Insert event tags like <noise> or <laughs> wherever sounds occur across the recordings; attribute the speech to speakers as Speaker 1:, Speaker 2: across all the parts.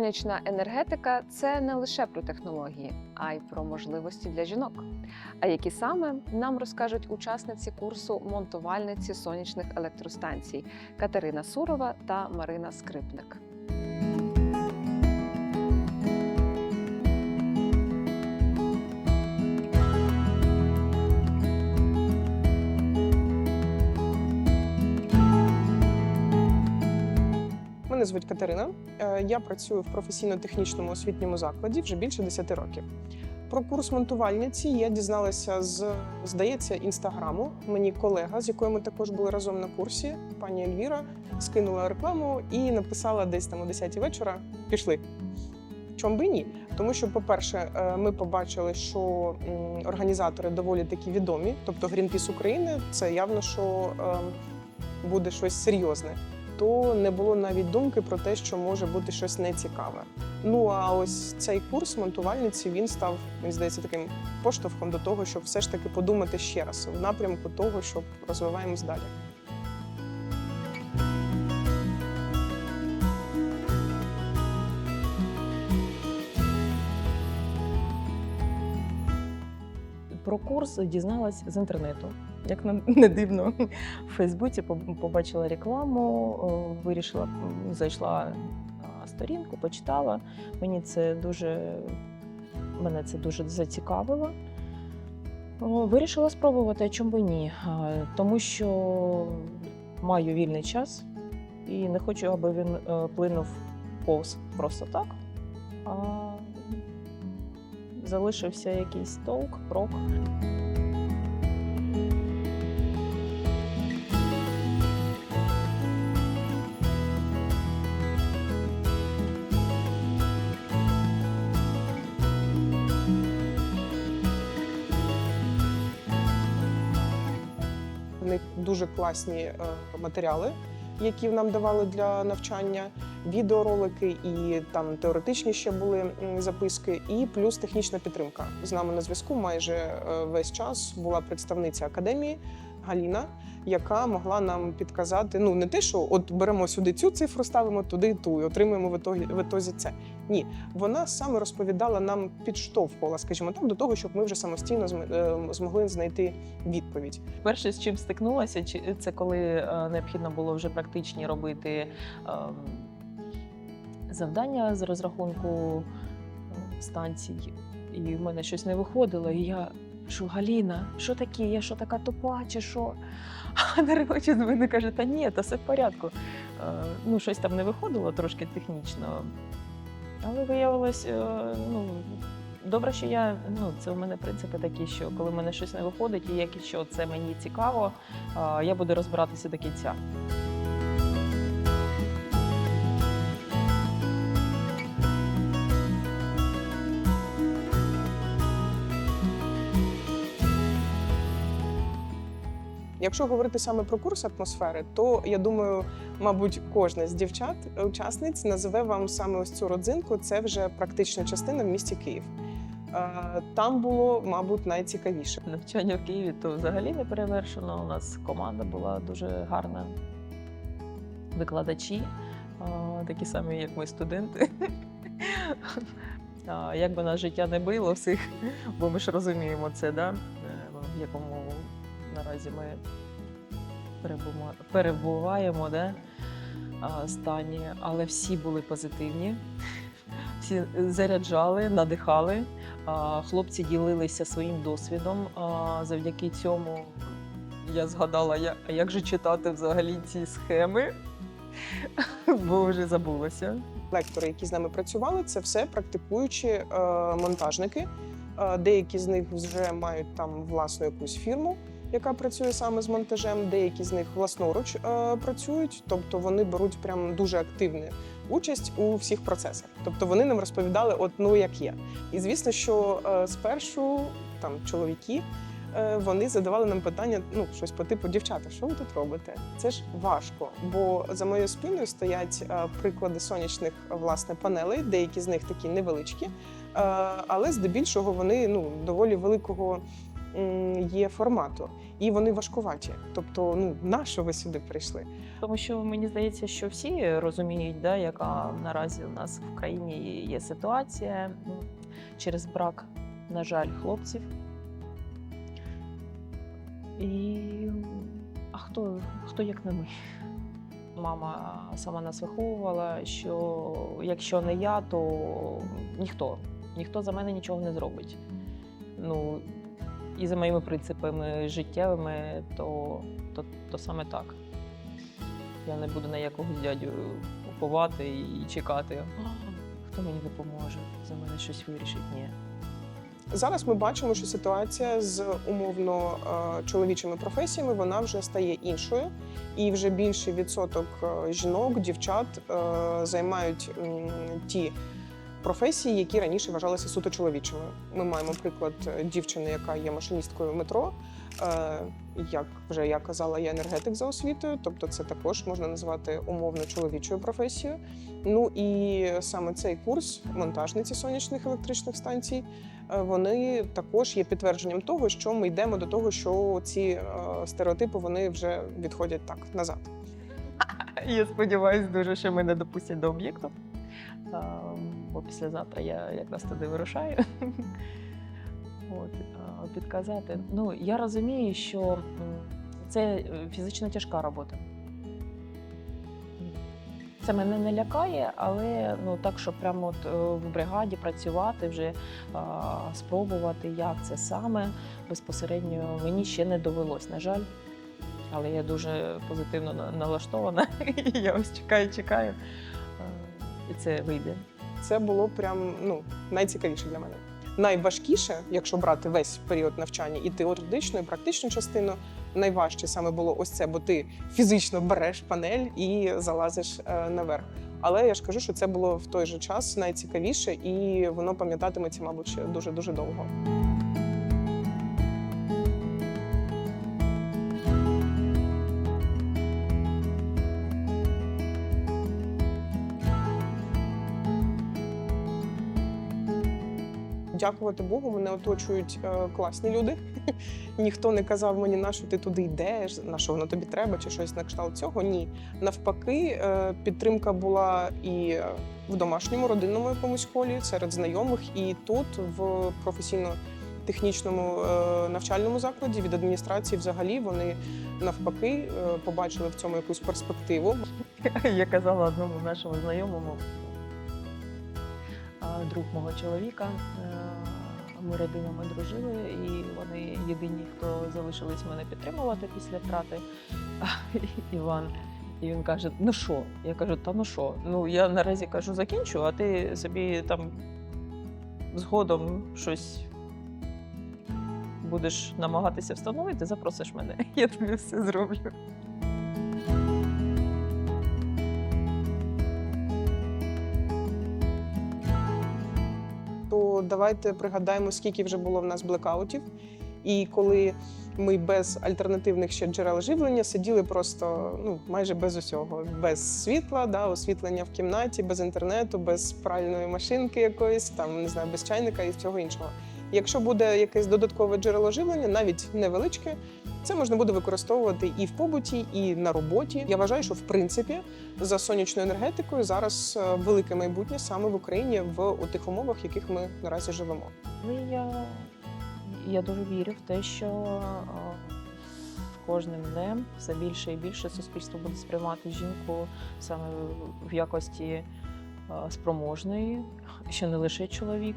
Speaker 1: Сонячна енергетика це не лише про технології, а й про можливості для жінок. А які саме нам розкажуть учасниці курсу монтувальниці сонячних електростанцій Катерина Сурова та Марина Скрипник.
Speaker 2: Мене звуть Катерина. Е, Я працюю в професійно-технічному освітньому закладі вже більше 10 років. Про курс монтувальниці я дізналася з, здається, інстаграму. Мені колега, з якою ми також були разом на курсі, пані Ельвіра, скинула рекламу і написала десь там о 10 вечора. Пішли. Чом би ні? Тому що, по-перше, е, ми побачили, що організатори доволі такі відомі, тобто Greenpeace України, це явно, що е, буде щось серйозне то не було навіть думки про те, що може бути щось нецікаве. Ну а ось цей курс монтувальниці він став, мені здається, таким поштовхом до того, щоб все ж таки подумати ще раз в напрямку того, щоб розвиваємось далі.
Speaker 3: Про курс дізналась з інтернету. Як нам <laughs> не дивно, в Фейсбуці побачила рекламу, вирішила, зайшла на сторінку, почитала. Мені це дуже мене це дуже зацікавило. Вирішила спробувати, а чому би ні? Тому що маю вільний час і не хочу, аби він е, плинув повз просто так. А залишився якийсь толк, прок.
Speaker 2: Них дуже класні е, матеріали, які нам давали для навчання, відеоролики і там теоретичні ще були записки, і плюс технічна підтримка. З нами на зв'язку майже е, весь час була представниця академії Галіна, яка могла нам підказати: ну не те, що от беремо сюди цю цифру, ставимо туди ту і отримуємо в ітогі, в ітозі це. Ні, вона саме розповідала нам, підштовхувала, скажімо так, до того, щоб ми вже самостійно е, змогли знайти відповідь.
Speaker 3: Перше, з чим стикнулася, чи- це коли е, необхідно було вже практичні робити ем, завдання з розрахунку е, станцій, і в мене щось не виходило. І я що Галіна, що таке? Я що така тупа, чи що? <laughs> А Наречі з мене каже, та ні, та все в порядку. Е, Ну, щось там не виходило трошки технічно. Але виявилось, е, ну, Добре, що я ну це у мене принципи такі, що коли в мене щось не виходить, і якщо це мені цікаво, а, я буду розбиратися до кінця.
Speaker 2: Якщо говорити саме про курс атмосфери, то я думаю, мабуть, кожна з дівчат, е, учасниць, називе вам саме ось цю родзинку. Це вже практична частина в місті Київ. Е, Там було, мабуть, найцікавіше.
Speaker 3: Навчання в Києві то взагалі не перевершено. У нас команда була дуже гарна. Викладачі, такі самі, як ми, студенти. Як би нас життя не било всіх, бо ми ж розуміємо це, да? е, в якому наразі ми перебуваємо да? стані, але всі були позитивні, всі заряджали, надихали. Хлопці ділилися своїм досвідом. Завдяки цьому я згадала, як же читати взагалі ці схеми, <laughs> бо вже забулася.
Speaker 2: Лектори, які з нами працювали, це все практикуючі е, монтажники. Е, Деякі з них вже мають там власну якусь фірму, яка працює саме з монтажем. Деякі з них власноруч е, працюють, тобто вони беруть прям дуже активну участь у всіх процесах. Тобто вони нам розповідали, от ну як є. І звісно, що е, спершу там чоловіки. е, Вони задавали нам питання, ну щось по типу дівчата, що ви тут робите? Це ж важко, бо за моєю спиною стоять е, приклади сонячних власне панелей, деякі з них такі невеличкі, е, але здебільшого вони ну доволі великого є формату. і вони важкуваті. Тобто, ну на що ви сюди прийшли?
Speaker 3: Тому що мені здається, що всі розуміють, да, яка наразі у нас в країні є ситуація ну, через брак, на жаль, хлопців. І а хто, хто як не ми? Мама сама нас виховувала, що якщо не я, то ніхто. Ніхто за мене нічого не зробить. Ну, і за моїми принципами життєвими, то, то, то саме так. Я не буду на якогось дядю уповати і чекати. Хто мені допоможе? За мене щось вирішить? Ні.
Speaker 2: Зараз ми бачимо, що ситуація з умовно е, чоловічими професіями вона вже стає іншою, і вже більший відсоток е, жінок, дівчат е, займають ті професії, які раніше вважалися суто чоловічими. Ми маємо приклад е, дівчини, яка є машиністкою метро. Е, Як вже я казала, я енергетик за освітою, тобто це також можна назвати умовно чоловічою професією. Ну і саме цей курс монтажниці сонячних електричних станцій е, вони також є підтвердженням того, що ми йдемо до того, що ці стереотипи вони вже відходять так назад. <laughs>
Speaker 3: Я сподіваюся дуже, що мене допустять до об'єкту. А, Бо післязавтра я якраз туди вирушаю. <laughs> От, підказати. Ну, я розумію, що це е, фізично тяжка робота. Це мене не лякає, але ну так, щоб прямо от е, в бригаді працювати, вже а, спробувати, як це саме безпосередньо мені ще не довелось, на жаль. Але я дуже позитивно налаштована. <laughs> Я ось чекаю, чекаю. Е, І це вийде.
Speaker 2: Це було прям ну найцікавіше для мене. Найважкіше, якщо брати весь період навчання, і теоретичну, і практичну частину, найважче саме було ось це, бо ти фізично береш панель і залазиш е, наверх. Але я ж кажу, що це було в той же час найцікавіше, і воно пам'ятатиметься, мабуть, дуже дуже довго. Дякувати Богу, мене оточують е, класні люди. <laughs> Ніхто не казав мені, на що ти туди йдеш, на що воно тобі треба, чи щось на кшталт цього. Ні. Навпаки, е, підтримка була і в домашньому родинному якомусь колі, серед знайомих, і тут, в професійно-технічному е, навчальному закладі від адміністрації, взагалі, вони навпаки е, побачили в цьому якусь перспективу. <laughs>
Speaker 3: Я казала одному нашому знайомому, друг мого чоловіка. е, Ми родинами дружили, і вони єдині, хто залишились мене підтримувати після втрати. <laughs> Іван. І він каже: ну що? Я кажу, та ну що? Ну я наразі кажу, закінчу, а ти собі там згодом щось будеш намагатися встановити, запросиш мене. <laughs> Я тобі все зроблю.
Speaker 2: Давайте пригадаємо, скільки вже було в нас блекаутів. І коли ми без альтернативних ще джерел живлення сиділи просто ну майже без усього, без світла, да, освітлення в кімнаті, без інтернету, без пральної машинки якоїсь, там не знаю, без чайника і всього іншого. Якщо буде якесь додаткове джерело живлення, навіть невеличке, це можна буде використовувати і в побуті, і на роботі. Я вважаю, що в принципі за сонячною енергетикою зараз е, велике майбутнє саме в Україні в тих умовах, в яких ми наразі живемо.
Speaker 3: Ну, я, я дуже вірю в те, що а, кожним днем все більше і більше суспільство буде сприймати жінку саме в якості спроможної, що не лише чоловік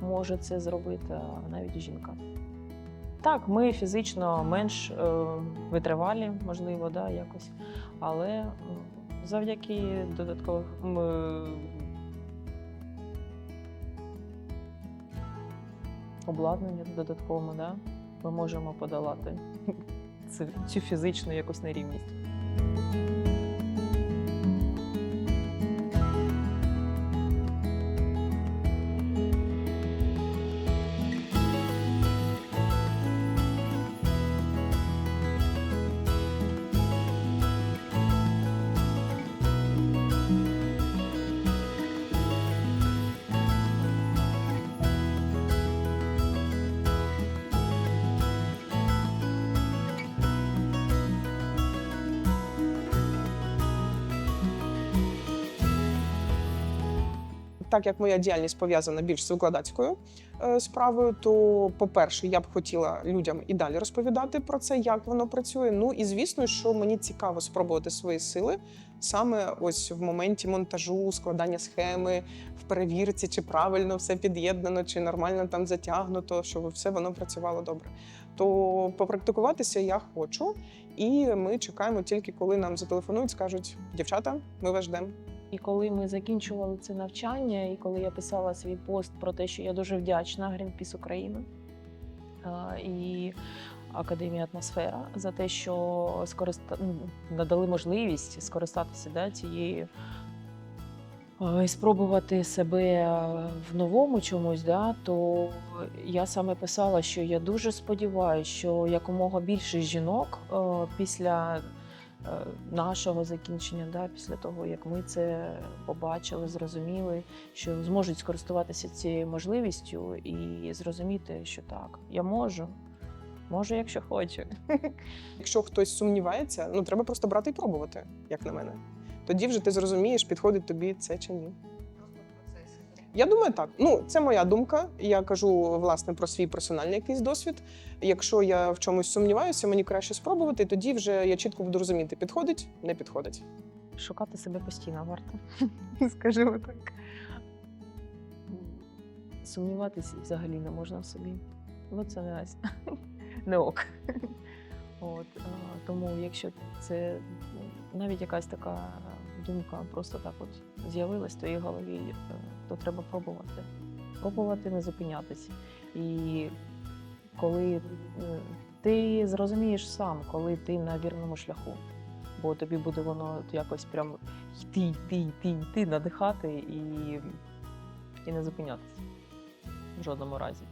Speaker 3: може це зробити, а навіть жінка. Так, ми фізично менш е, витривалі, можливо, да, якось, але завдяки додатковим е, обладнання додатковому, да, ми можемо подолати <laughs> цю фізичну якусь нерівність.
Speaker 2: Так як моя діяльність пов'язана більш з викладацькою е, справою, то, по-перше, я б хотіла людям і далі розповідати про це, як воно працює. Ну і звісно, що мені цікаво спробувати свої сили саме ось в моменті монтажу, складання схеми, в перевірці, чи правильно все під'єднано, чи нормально там затягнуто, щоб все воно працювало добре. То попрактикуватися я хочу, і ми чекаємо тільки, коли нам зателефонують, скажуть: дівчата, ми вас ждемо.
Speaker 3: І коли ми закінчували це навчання, і коли я писала свій пост про те, що я дуже вдячна Greenpeace Україна а, і Академії Атмосфера за те, що скориста... ну, надали можливість скористатися да, цією і спробувати себе в новому чомусь, да, то я саме писала, що я дуже сподіваюся, що якомога більше жінок після нашого закінчення, да, після того, як ми це побачили, зрозуміли, що зможуть скористуватися цією можливістю і зрозуміти, що так, я можу, можу, якщо хочу. <laughs>
Speaker 2: Якщо хтось сумнівається, ну треба просто брати і пробувати, як на мене. Тоді вже ти зрозумієш, підходить тобі це чи ні. Я думаю, так. Ну, це моя думка. Я кажу власне про свій персональний якийсь досвід. Якщо я в чомусь сумніваюся, мені краще спробувати. Тоді вже я чітко буду розуміти, підходить, не підходить.
Speaker 3: Шукати себе постійно варто, <laughs> скажімо так. Сумніватися взагалі не можна в собі. Ну, це не <laughs> не ок. <laughs> От, тому, якщо це ну, навіть якась така думка просто так от з'явилась в твоїй голові, е, то треба пробувати. Пробувати не зупинятись. І коли е, ти зрозумієш сам, коли ти на вірному шляху, бо тобі буде воно якось прям йти, йти, йти, йти, надихати і, і не зупинятися в жодному разі.